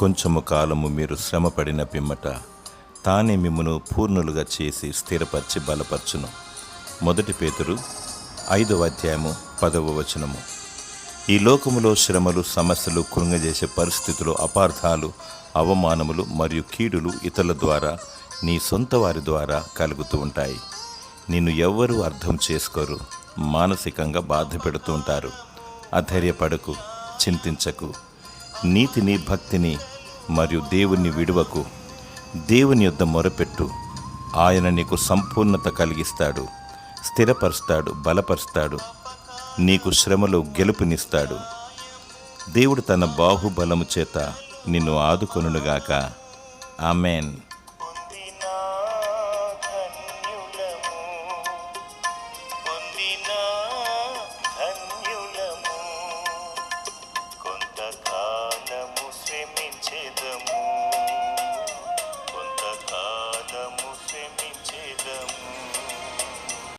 కొంచెము కాలము మీరు శ్రమపడిన పిమ్మట తానే మిమ్మను పూర్ణులుగా చేసి స్థిరపరిచి బలపరచును. మొదటి పేతురు ఐదవ అధ్యాయము పదవ వచనము. ఈ లోకములో శ్రమలు సమస్యలు కృంగజేసే పరిస్థితులు అపార్థాలు అవమానములు మరియు కీడులు ఇతరుల ద్వారా నీ సొంత వారి ద్వారా కలుగుతూ ఉంటాయి. నిన్ను ఎవ్వరూ అర్థం చేసుకోరు మానసికంగా బాధ పెడుతూ ఉంటారు. అధైర్యపడకు చింతించకు. నీతిని భక్తిని మరియు దేవుని విడువకు. దేవుని యొద్ద మొరపెట్టు. ఆయన నీకు సంపూర్ణత కలిగిస్తాడు స్థిరపరుస్తాడు బలపరుస్తాడు. నీకు శ్రమలో గెలుపునిస్తాడు. దేవుడు తన బాహుబలము చేత నిన్ను ఆదుకొనుగాక ఆమెన్.